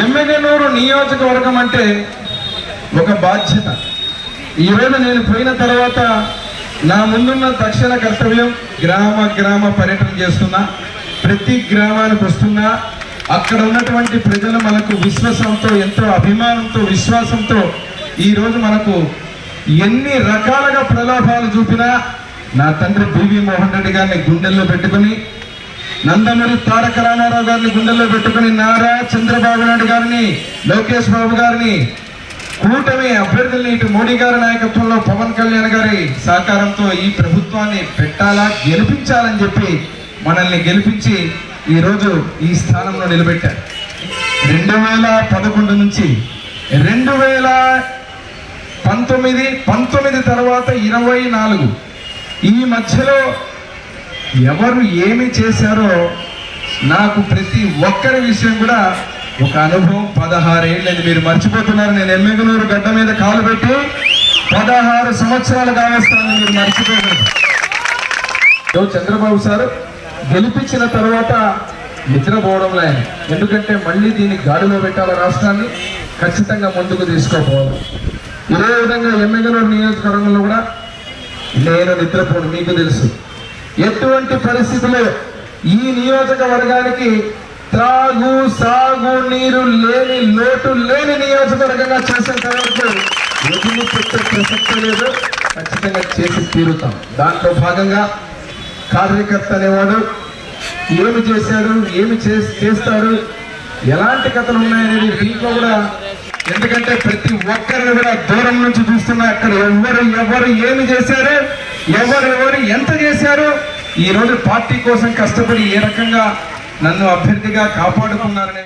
ఎమ్మెగనూరు నియోజకవర్గం అంటే ఒక బాధ్యత. ఈరోజు నేను పోయిన తర్వాత నా ముందున్న తక్షణ కర్తవ్యం గ్రామ గ్రామ పర్యటన చేస్తున్నా ప్రతి గ్రామానికి వస్తున్నా అక్కడ ఉన్నటువంటి ప్రజలు మనకు విశ్వాసంతో ఎంతో అభిమానంతో విశ్వాసంతో ఈరోజు మనకు ఎన్ని రకాలుగా ప్రలోభాలు చూపినా నా తండ్రి బివి మోహన్ రెడ్డి గారిని గుండెల్లో పెట్టుకుని నందమూరి తారక రామారావు గారిని గుండెల్లో పెట్టుకుని నారా చంద్రబాబు నాయుడు గారిని లోకేష్ బాబు గారిని కూటమి అభ్యర్థుల్ని ఇటు మోడీ గారి నాయకత్వంలో పవన్ కళ్యాణ్ గారి సహకారంతో ఈ ప్రభుత్వాన్ని పెట్టాలా గెలిపించాలని చెప్పి మనల్ని గెలిపించి ఈరోజు ఈ స్థానంలో నిలబెట్టారు. రెండు వేల పదకొండు నుంచి రెండు వేల పంతొమ్మిది పంతొమ్మిది తర్వాత ఇరవై నాలుగు. ఈ మధ్యలో ఎవరు ఏమి చేశారో నాకు ప్రతి ఒక్కరి విషయం కూడా ఒక అనుభవం. పదహారేళ్ళని మీరు మర్చిపోతున్నారు. నేను ఎమ్మెగనూరు గడ్డ మీద కాలు పెట్టి పదహారు సంవత్సరాలు కావస్తానని మీరు మర్చిపోయారు. చంద్రబాబు సార్ గెలిపించిన తర్వాత నిద్రపోవడం ఆయన ఎందుకంటే మళ్ళీ దీన్ని గాడిలో పెట్టాల రాష్ట్రాన్ని. ఖచ్చితంగా ముందుకు తీసుకోపోవాలి. ఇదే విధంగా ఎమ్మెగనూరు నియోజకవర్గంలో కూడా నేను నిద్రపోను మీకు తెలుసు. ఎటువంటి పరిస్థితుల్లో ఈ నియోజకవర్గానికి త్రాగు సాగు నీరు లేని లోటు లేని నియోజకవర్గంగా చేసేంత వరకు వదిలి ప్రసక్తి లేదు. ఖచ్చితంగా చేసి తీరుతాం. దాంట్లో భాగంగా కార్యకర్త అనేవాడు ఏమి చేశాడు ఏమి చేస్తాడు ఎలాంటి కథలు ఉన్నాయనేది దీంట్లో కూడా ఎందుకంటే ప్రతి ఒక్కరిని కూడా దూరం నుంచి చూస్తున్నా అక్కడ ఎవరు ఎవరు ఏమి చేశారు ఎవరు ఎవరు ఎంత చేశారు ఈ రోజు పార్టీ కోసం కష్టపడి ఏ రకంగా నన్ను అభ్యర్థిగా కాపాడుకున్నారనే